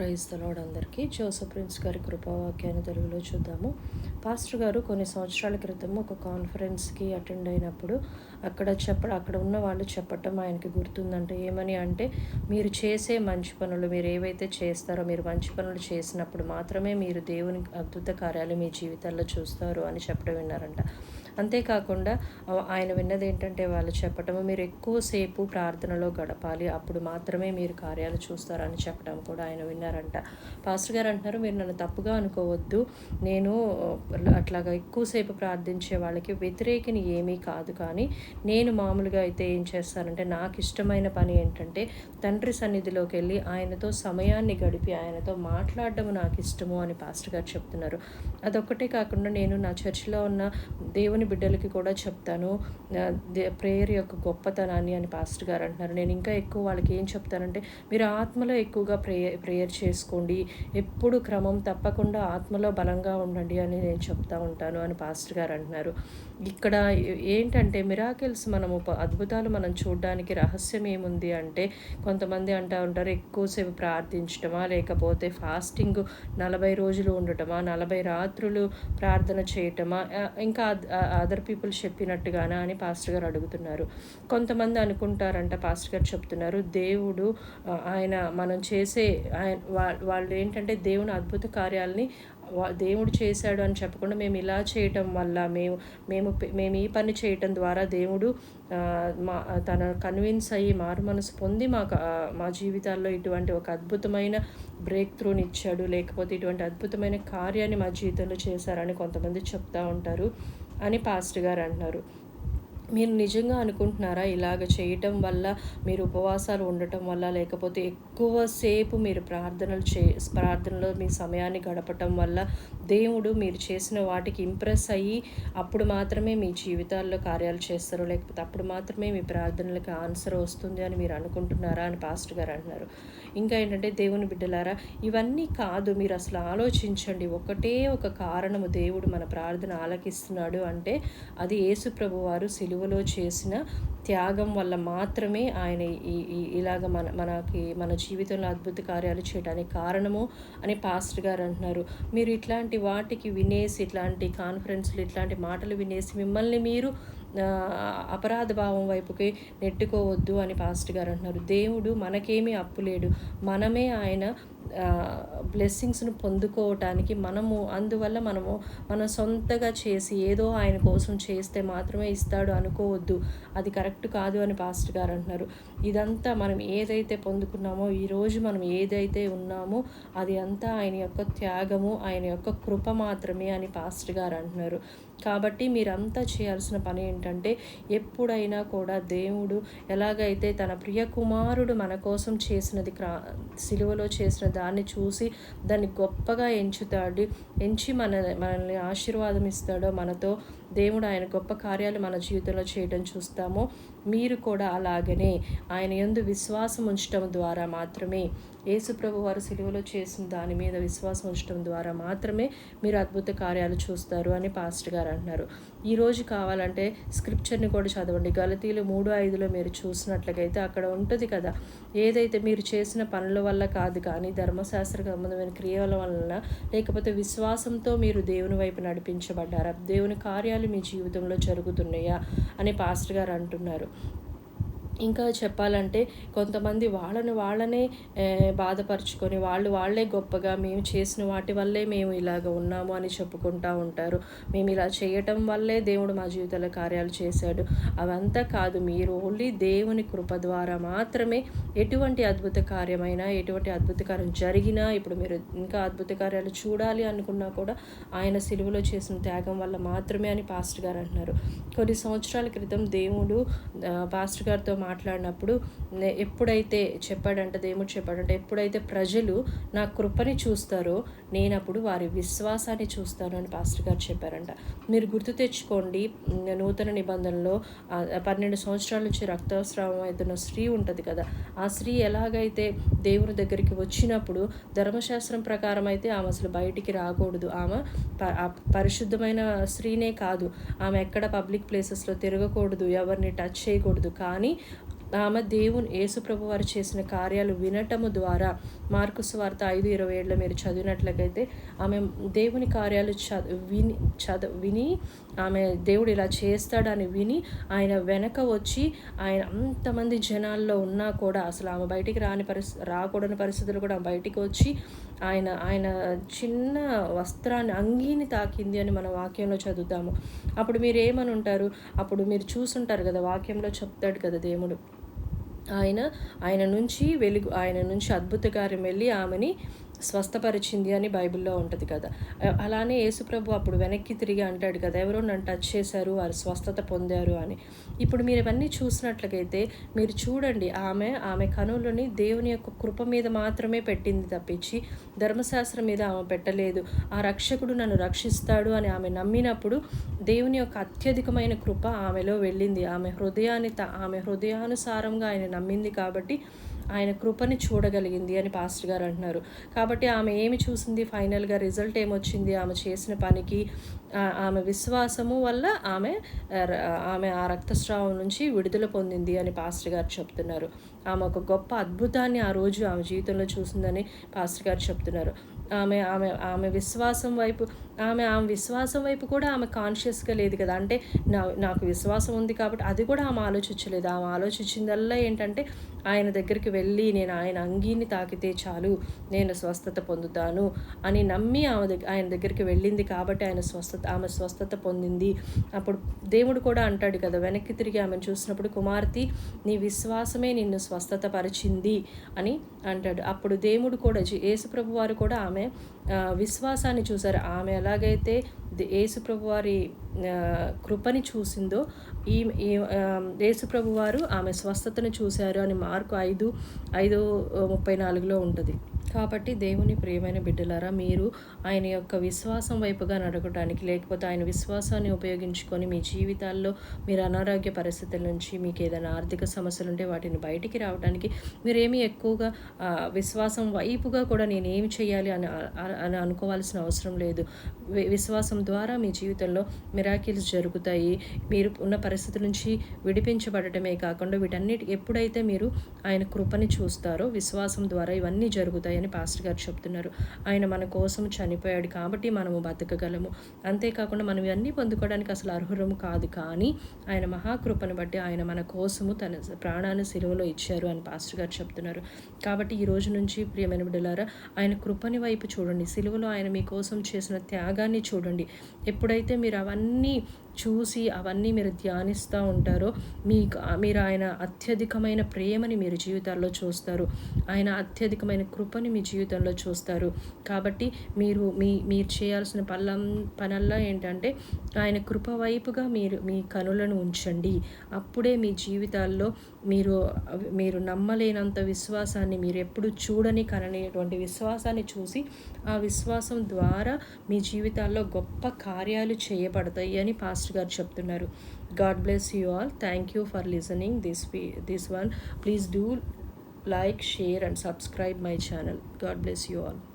Praise తలోడ్ అందరికీ. Joseph prince గారి కృపావాక్యాన్ని తెలుగులో చూద్దాము. పాస్టర్ గారు కొన్ని సంవత్సరాల క్రితం ఒక కాన్ఫరెన్స్కి అటెండ్ అయినప్పుడు అక్కడ చెప్ప అక్కడ ఉన్న వాళ్ళు చెప్పటం ఆయనకి గుర్తుందంటే ఏమని అంటే మీరు చేసే మంచి పనులు మీరు ఏవైతే చేస్తారో మీరు మంచి పనులు చేసినప్పుడు మాత్రమే మీరు దేవుని అద్భుత కార్యాలు మీ జీవితాల్లో చూస్తారు అని చెప్పడం విన్నారంట. అంతేకాకుండా ఆయన విన్నది ఏంటంటే వాళ్ళు చెప్పటం మీరు ఎక్కువసేపు ప్రార్థనలో గడపాలి అప్పుడు మాత్రమే మీరు కార్యాలు చూస్తారని చెప్పడం కూడా ఆయన విన్నారంట. పాస్టర్ గారు అంటున్నారు మీరు నన్ను తప్పుగా అనుకోవద్దు. నేను అట్లాగా ఎక్కువసేపు ప్రార్థించే వాళ్ళకి వ్యతిరేకిని ఏమీ కాదు. కానీ నేను మామూలుగా అయితే ఏం చేస్తానంటే నాకు ఇష్టమైన పని ఏంటంటే తండ్రి సన్నిధిలోకి వెళ్ళి ఆయనతో సమయాన్ని గడిపి ఆయనతో మాట్లాడడం నాకు ఇష్టము అని పాస్టర్ గారు చెప్తున్నారు. అదొక్కటే కాకుండా నేను నా చర్చిలో ఉన్న దేవుని బిడ్డలకి కూడా చెప్తాను. ప్రేయర్ యొక్క గొప్పతనాన్ని అని పాస్టర్ గారు అంటున్నారు. నేను ఇంకా ఎక్కువ వాళ్ళకి ఏం చెప్తానంటే మీరు ఆత్మలో ఎక్కువగా ప్రేయర్ ప్రేయర్ చేసుకోండి. ఎప్పుడు క్రమం తప్పకుండా ఆత్మలో బలంగా ఉండండి అని నేను చెప్తా ఉంటాను అని పాస్టర్ గారు అంటున్నారు. ఇక్కడ ఏంటంటే మిరాకిల్స్ మనము అద్భుతాలు మనం చూడడానికి రహస్యం ఏముంది అంటే కొంతమంది అంటూ ఉంటారు ఎక్కువసేపు ప్రార్థించటమా లేకపోతే ఫాస్టింగ్ నలభై రోజులు ఉండటమా నలభై రాత్రులు ప్రార్థన చేయటమా ఇంకా అదర్ పీపుల్ చెప్పినట్టుగానా అని పాస్టర్ గారు అడుగుతున్నారు. కొంతమంది అనుకుంటారంట పాస్టర్ గారు చెప్తున్నారు దేవుడు ఆయన మనం చేసే ఆయన వాళ్ళు ఏంటంటే దేవుని అద్భుత కార్యాలని దేవుడు చేశాడు అని చెప్పకుండా మేము ఇలా చేయటం వల్ల మేము మేము మేము ఈ పని చేయటం ద్వారా దేవుడు మా తన కన్విన్స్ అయ్యి మారు మనసు పొంది మాకు మా జీవితాల్లో ఇటువంటి ఒక అద్భుతమైన బ్రేక్ త్రూని ఇచ్చాడు. లేకపోతే ఇటువంటి అద్భుతమైన కార్యాన్ని మా జీవితంలో చేశారని కొంతమంది చెప్తా ఉంటారు. అని పాస్టర్ గారు అంటున్నారు. మీరు నిజంగా అనుకుంటున్నారా? ఇలాగ చేయటం వల్ల మీరు ఉపవాసాలు ఉండటం వల్ల లేకపోతే ఎక్కువసేపు మీరు ప్రార్థనలు చే ప్రార్థనలో మీ సమయాన్ని గడపటం వల్ల దేవుడు మీరు చేసిన వాటికి ఇంప్రెస్ అయ్యి అప్పుడు మాత్రమే మీ జీవితాల్లో కార్యాలు చేస్తారు లేకపోతే అప్పుడు మాత్రమే మీ ప్రార్థనలకు ఆన్సర్ వస్తుంది అని మీరు అనుకుంటున్నారా అని పాస్టర్ గారు అంటున్నారు. ఇంకా ఏంటంటే దేవుని బిడ్డలారా ఇవన్నీ కాదు మీరు అసలు ఆలోచించండి. ఒకటే ఒక కారణము దేవుడు మన ప్రార్థన ఆలకిస్తున్నాడు అంటే అది యేసు ప్రభు సిలువ సిలువలో చేసిన త్యాగం వల్ల మాత్రమే ఆయన ఈ ఇలాగ మన మనకి మన జీవితంలో అద్భుత కార్యాలు చేయడానికి కారణము అని పాస్టర్ గారు అంటున్నారు. మీరు ఇట్లాంటి వాటికి వినేసి ఇట్లాంటి కాన్ఫరెన్స్లు ఇట్లాంటి మాటలు వినేసి మిమ్మల్ని మీరు అపరాధ భావం వైపుకి నెట్టుకోవద్దు అని పాస్టర్ గారు అంటున్నారు. దేవుడు మనకేమీ అప్పులేడు మనమే ఆయన బ్లెస్సింగ్స్ను పొందుకోవటానికి మనము అందువల్ల మనము మన సొంతగా చేసి ఏదో ఆయన కోసం చేస్తే మాత్రమే ఇస్తాడు అనుకోవద్దు. అది కరెక్ట్ కాదు అని పాస్టర్ గారు అంటున్నారు. ఇదంతా మనం ఏదైతే పొందుకున్నామో ఈరోజు మనం ఏదైతే ఉన్నామో అది అంతా ఆయన యొక్క త్యాగము ఆయన యొక్క కృప మాత్రమే అని పాస్టర్ గారు అంటున్నారు. కాబట్టి మీరంతా చేయాల్సిన పని ఏంటంటే ఎప్పుడైనా కూడా దేవుడు ఎలాగైతే తన ప్రియ కుమారుడు మన కోసం చేసినది క్రా సిలువలో చేసిన దాన్ని చూసి దాన్ని గొప్పగా ఎంచుతాడు. ఎంచి మన మనల్ని ఆశీర్వాదం ఇస్తాడో మనతో దేవుడు ఆయన గొప్ప కార్యాలు మన జీవితంలో చేయడం చూస్తామో. మీరు కూడా అలాగనే ఆయన ఎందు విశ్వాసం ఉంచడం ద్వారా మాత్రమే యేసుప్రభు వారు సిలువలో చేసిన దాని మీద విశ్వాసం ఉంచడం ద్వారా మాత్రమే మీరు అద్భుత కార్యాలు చూస్తారు అని పాస్టర్ గారు అంటున్నారు. ఈరోజు కావాలంటే స్క్రిప్చర్ని కూడా చదవండి. గలతీలు మూడు ఐదులో మీరు చూసినట్లయితే అక్కడ ఉంటుంది కదా. ఏదైతే మీరు చేసిన పనుల వల్ల కాదు కానీ ధర్మశాస్త్ర సంబంధమైన క్రియల వలన లేకపోతే విశ్వాసంతో మీరు దేవుని వైపు నడిపించబడ్డారా? దేవుని కార్యాలు మీ జీవితంలో జరుగుతున్నాయా అని పాస్టర్ గారు అంటున్నారు. ఇంకా చెప్పాలంటే కొంతమంది వాళ్ళని వాళ్ళనే బాధపరుచుకొని వాళ్ళు వాళ్ళే గొప్పగా మేము చేసిన వాటి వల్లే మేము ఇలాగ ఉన్నాము అని చెప్పుకుంటూ ఉంటారు. మేము ఇలా చేయటం వల్లే దేవుడు మా జీవితాల కార్యాలు చేశాడు. అవంతా కాదు మీరు ఓన్లీ దేవుని కృప ద్వారా మాత్రమే ఎటువంటి అద్భుత కార్యమైనా ఎటువంటి అద్భుత కార్యం జరిగినా ఇప్పుడు మీరు ఇంకా అద్భుత కార్యాలు చూడాలి అనుకున్నా కూడా ఆయన సిలువలో చేసిన త్యాగం వల్ల మాత్రమే అని పాస్టర్ గారు అంటున్నారు. కొన్ని సంవత్సరాల క్రితం దేవుడు పాస్టర్ గారితో మాట్లాడినప్పుడు ఎప్పుడైతే చెప్పాడంట దేవుడు చెప్పాడంటే ఎప్పుడైతే ప్రజలు నా కృపని చూస్తారో నేను అప్పుడు వారి విశ్వాసాన్ని చూస్తాను అని పాస్టర్ గారు చెప్పారంట. మీరు గుర్తు తెచ్చుకోండి నూతన నిబంధనలో పన్నెండు సంవత్సరాల నుంచి రక్తస్రావం అవుతున్న స్త్రీ ఉంటుంది కదా ఆ స్త్రీ ఎలాగైతే దేవుని దగ్గరికి వచ్చినప్పుడు ధర్మశాస్త్రం ప్రకారం అయితే ఆమె అసలు బయటికి రాకూడదు. ఆమె పరిశుద్ధమైన స్త్రీనే కాదు. ఆమె ఎక్కడ పబ్లిక్ ప్లేసెస్లో తిరగకూడదు ఎవరిని టచ్ చేయకూడదు. కానీ ఆమె దేవుని యేసుప్రభు వారు చేసిన కార్యాలు వినటము ద్వారా మార్కు స్వార్త ఐదు ఇరవై ఏళ్ళ మీరు చదివినట్లయితే ఆమె దేవుని కార్యాలు చ విని చద విని ఆమె దేవుడు ఇలా చేస్తాడని విని ఆయన వెనక వచ్చి ఆయన అంతమంది జనాల్లో ఉన్నా కూడా అసలు ఆమె బయటికి రాని పరిస్థితి రాకూడని పరిస్థితులు కూడా బయటికి వచ్చి ఆయన ఆయన చిన్న వస్త్రాన్ని అంగీని తాకింది అని మన వాక్యంలో చదువుతాము. అప్పుడు మీరు ఏమని ఉంటారు? అప్పుడు మీరు చూసుంటారు కదా వాక్యంలో చెప్తాడు కదా దేవుడు. ఆయన ఆయన నుంచి వెలుగు ఆయన నుంచి అద్భుత కార్యం వెళ్ళి ఆమెని స్వస్థపరిచింది అని బైబిల్లో ఉంటుంది కదా. అలానే యేసుప్రభు అప్పుడు వెనక్కి తిరిగి అంటాడు కదా ఎవరో నన్ను టచ్ చేశారు వారు స్వస్థత పొందారు అని. ఇప్పుడు మీరు ఇవన్నీ చూసినట్లయితే మీరు చూడండి ఆమె ఆమె కనులని దేవుని యొక్క కృప మీద మాత్రమే పెట్టింది తప్పించి ధర్మశాస్త్రం మీద ఆమె పెట్టలేదు. ఆ రక్షకుడు నన్ను రక్షిస్తాడు అని ఆమె నమ్మినప్పుడు దేవుని యొక్క అత్యధికమైన కృప ఆమెలో వెళ్ళింది. ఆమె హృదయాన్ని ఆమె హృదయానుసారంగా ఆయన నమ్మింది కాబట్టి ఆయన కృపని చూడగలిగింది అని పాస్టర్ గారు అంటున్నారు. కాబట్టి ఆమె ఏమి చూసింది? ఫైనల్గా రిజల్ట్ ఏమొచ్చింది? ఆమె చేసిన పనికి ఆమె విశ్వాసము వల్ల ఆమె ఆమె ఆ రక్తస్రావం నుంచి విడుదల పొందింది అని పాస్టర్ గారు చెప్తున్నారు. ఆమె ఒక గొప్ప అద్భుతాన్ని ఆ రోజు ఆమె జీవితంలో చూసిందని పాస్టర్ గారు చెప్తున్నారు. ఆమె ఆమె ఆమె విశ్వాసం వైపు ఆమె ఆమె విశ్వాసం వైపు కూడా ఆమె కాన్షియస్గా లేదు కదా. అంటే నా నాకు విశ్వాసం ఉంది కాబట్టి అది కూడా ఆమె ఆలోచించలేదు. ఆమె ఆలోచించిందల్లా ఏంటంటే ఆయన దగ్గరికి వెళ్ళి నేను ఆయన అంగీని తాకితే చాలు నేను స్వస్థత పొందుతాను అని నమ్మి ఆమె దగ్గర ఆయన దగ్గరికి వెళ్ళింది కాబట్టి ఆయన స్వస్థత ఆమె స్వస్థత పొందింది. అప్పుడు దేవుడు కూడా అంటాడు కదా వెనక్కి తిరిగి ఆమెను చూసినప్పుడు కుమార్తె నీ విశ్వాసమే నిన్ను స్వస్థత పరిచింది అని అంటాడు. అప్పుడు దేవుడు కూడా యేసుప్రభు వారు కూడా ఆమె విశ్వాసాన్ని చూశారు. ఆమె ఎలాగైతే యేసుప్రభు వారి కృపని చూసిందో ఈ యేసుప్రభు వారు ఆమె స్వస్థతను చూశారు అని మార్కు ఐదు ఐదు ముప్పై నాలుగులో ఉంటుంది. కాబట్టి దేవుని ప్రియమైన బిడ్డలారా మీరు ఆయన యొక్క విశ్వాసం వైపుగా నడకడానికి లేకపోతే ఆయన విశ్వాసాన్ని ఉపయోగించుకొని మీ జీవితాల్లో మీరు అనారోగ్య పరిస్థితుల నుంచి మీకు ఏదైనా ఆర్థిక సమస్యలు ఉంటే వాటిని బయటికి రావడానికి మీరేమి ఎక్కువగా విశ్వాసం వైపుగా కూడా నేను ఏమి చేయాలి అని అని అనుకోవాల్సిన అవసరం లేదు. విశ్వాసం ద్వారా మీ జీవితంలో మిరాకిల్స్ జరుగుతాయి. మీరు ఉన్న పరిస్థితుల నుంచి విడిపించబడటమే కాకుండా వీటన్నిటి ఎప్పుడైతే మీరు ఆయన కృపని చూస్తారో విశ్వాసం ద్వారా ఇవన్నీ జరుగుతాయి అని పాస్టర్ గారు చెప్తున్నారు. ఆయన మన కోసం చనిపోయాడు కాబట్టి మనము బతకగలము. అంతేకాకుండా మనం ఇవన్నీ పొందుకోవడానికి అసలు అర్హురము కాదు కానీ ఆయన మహాకృపను బట్టి ఆయన మన కోసము తన ప్రాణాన్ని సెలవులో ఇచ్చారు అని పాస్టర్ గారు చెప్తున్నారు. కాబట్టి ఈ రోజు నుంచి ప్రియమైన బిడ్డలారా ఆయన కృపని వైపు చూడండి. సిలువలో ఆయన మీకోసం చేసిన త్యాగాన్ని చూడండి. ఎప్పుడైతే మీరు అవన్నీ చూసి అవన్నీ మీరు ధ్యానిస్తూ ఉంటారో మీకు మీరు ఆయన అత్యధికమైన ప్రేమని మీరు జీవితాల్లో చూస్తారు. ఆయన అత్యధికమైన కృపని మీ జీవితంలో చూస్తారు. కాబట్టి మీరు మీ మీరు చేయాల్సిన పల్లం పనల్లా ఏంటంటే ఆయన కృప వైపుగా మీరు మీ కనులను ఉంచండి. అప్పుడే మీ జీవితాల్లో మీరు మీరు నమ్మలేనంత విశ్వాసాన్ని మీరు ఎప్పుడు చూడని కననేటువంటి విశ్వాసాన్ని చూసి ఆ విశ్వాసం ద్వారా మీ జీవితాల్లో గొప్ప కార్యాలు చేయబడతాయి అని పాస్టర్ గారు చెప్తున్నారు. God bless you all. Thank you for listening this this one. Please do like share and subscribe my channel. God bless you all.